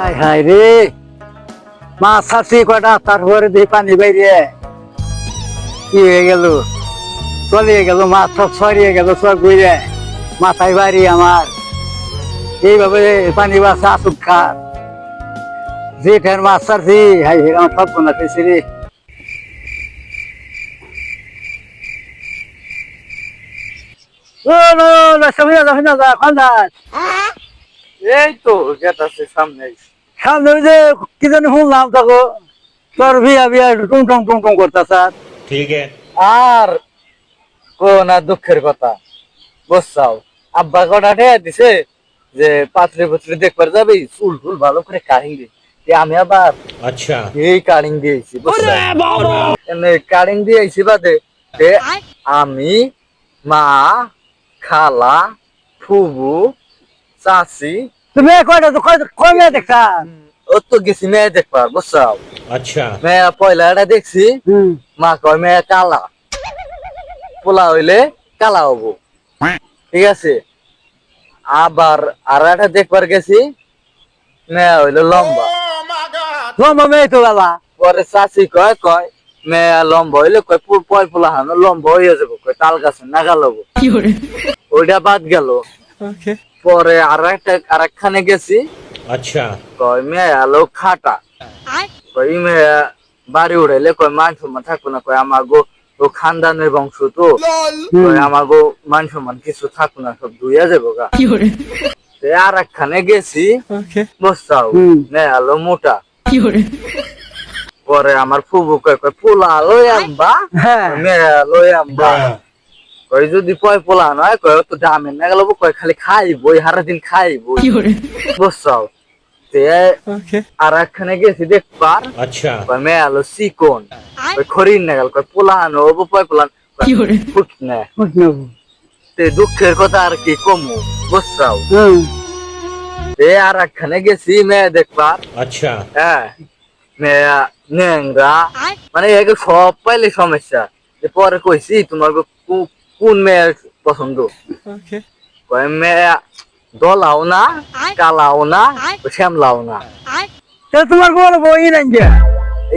হায় হায় রে মাছ ছাড়ছি কয়টা তারপরে দিয়ে পানি বাইরে কি হয়ে গেল চলিয়ে গেল মাছ সব ছড়িয়ে গেল সব ঘুরে মাথায় বাড়ি আমার এইভাবে পানি বাসা আসুক খা যে ফের মাছ ছাড়ছি হাই হে আমার সব পেয়েছি রে ও নো নো সামনে যা সামনে যা এই তো গেট সামনে। সামনে যে কি জানি শুনলাম তাকো তোর বিয়া বিয়া টুং টং টং টং করতেছে ঠিক আর কোনা দুঃখের কথা বসাও আব্বা কটা ঠেয়া দিছে যে পাত্রে পাত্রে দেখবার যাবে ফুল ফুল ভালো করে কাহিং দে। আমি আবার আচ্ছা। এই কারিং দিয়েছি কারিং দিয়েছি বাদে আমি মা খালা ফুবু চাচি। তুমি কয়টা? কয় মেয়ে দেখা ও তো গেছি মেয়ে দেখবার বুঝছ? আচ্ছা। মেয়ে পয়লা এটা দেখছি। মা কয় মেয়ে কালা। পোলা হইলে কালা হব। ঠিক আছে? আবার আর একটা দেখবার গেছি। মেয়ে হইল লম্বা। লম্বা মেয়ে তো বাবা। পরে চাচি কয় কয় মেয়ে লম্বা হইলে কয় পয় পোলা হানো লম্বা হয়ে যাব কয় তাল গাছ নাগাল হব। ওইটা বাদ গেল। পরে আর একটা আর একখানে গেছি। আচ্ছা। কই মেয়া আলো খাটা। কই মেয়া বাড়ি উড়াইলে কই মান সম্মান থাকব না। কই আমার গো ও খানদানের বংশ তো। আমার গো মান কিছু থাকব না সব ধুইয়া যাব গা। আর একখানে গেছি। বসাও নেয়ালো মোটা। পরে আমার ফুবু কয় পোলা লই আম্বা। মেয়া লই আম্বা। হ্যাঁ। কয় যদি কয় পোলা নয় কয় তো দামের না গেল কয় খালি খাইব হারা দিন খাইব বুঝছাও? আর একখানে গেছি দেখবার। আচ্ছা। কয় মেয়ালো চিকন। কয় খরিন না গেল কয় পোলান ও কয় পোলান। ফুটনে তে দুঃখের কথা আর কি কমু বস এ আর একখানে গেছি মেয়ে দেখবার। আচ্ছা। হ্যাঁ মেয়া ন্যাংরা। মানে একে সব পাইলে সমস্যা। পরে কইছি তোমার কোন মেয়ে পছন্দ? মেয়ে দলাও না কালাও না শ্যামলাও না। তা তোমার বড় বই নাই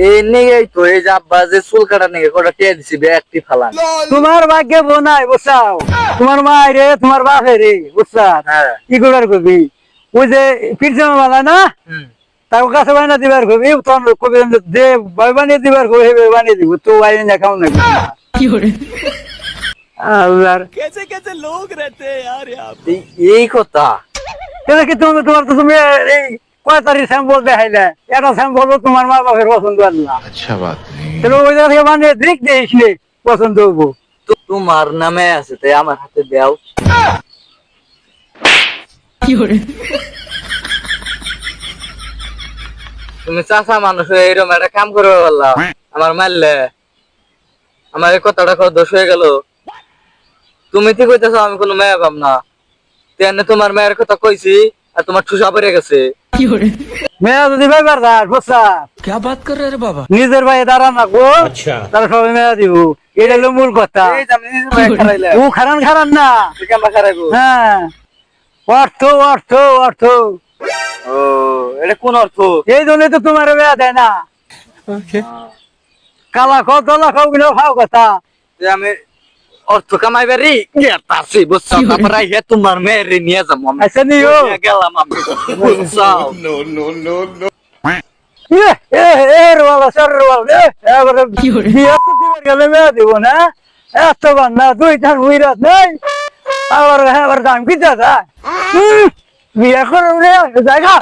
এই নিয়ে তো এই যে আব্বা যে চুল কাটা নিয়ে কটা টিয়া দিছি একটি ফালান। তোমার ভাগ্যে বউ নাই বুঝছাও? তোমার মা রে তোমার বাপে রে বুঝছা হ্যাঁ। কি করার করবি ওই যে পিরজামা বালা না। তার কাছে বানিয়ে দিবার কবি? তখন কবি বই বানিয়ে দিবার কবি বানিয়ে দিব। তো না খাও না। আল্লাহর এই- এই কথা তাহলে কি তুমি তোমার তো তুমি এই কয় তারিখ স্যাম্পল দেখাইলে একটা স্যাম্পল তোমার মা বাপের পছন্দ আর না अच्छा बात नहीं তাহলে ওই জায়গা থেকে বানিয়ে দিক দিয়েছিলে পছন্দ হবো তো তোমার নামে আছে তাই আমার হাতে দাও তুমি চাষা মানুষ হয়ে এরকম একটা কাম করবে বললা আমার মারলে আমার এই কথাটা কত দোষ হয়ে গেল তুমি ঠিক কইতেছো আমি কোনো মেয়ে পাম না তেনে তোমার মেয়ের কথা কইছি আর তোমার ঠুসা পড়ে গেছে মেয়া যদি ব্যাপার থাক বুঝছা क्या बात कर रहे हैं रे बाबा নিজের ভাই দাঁড়া না গো अच्छा তারা সবাই মেয়া দিব এটা হলো মূল কথা এই যে আমি নিজের মেয়ে খারাইলে ও খারান খারান না তুই কেমন খারাইবো হ্যাঁ অর্থ অর্থ অর্থ ও এটা কোন অর্থ এই জন্য তো তোমার মেয়া দেয় না কালা খাও তলা খাও কিনা খাও কথা যে আমি অর্থ কামাই বাড়ি গেতাছি বুঝছ? তারপরে হে তোমার মেয়ের নিয়ে যাব আচ্ছা নিও। নিয়ে গেলাম আমি বুঝছ? না। দাম কি দাদা বিয়া করো রে জায়গা?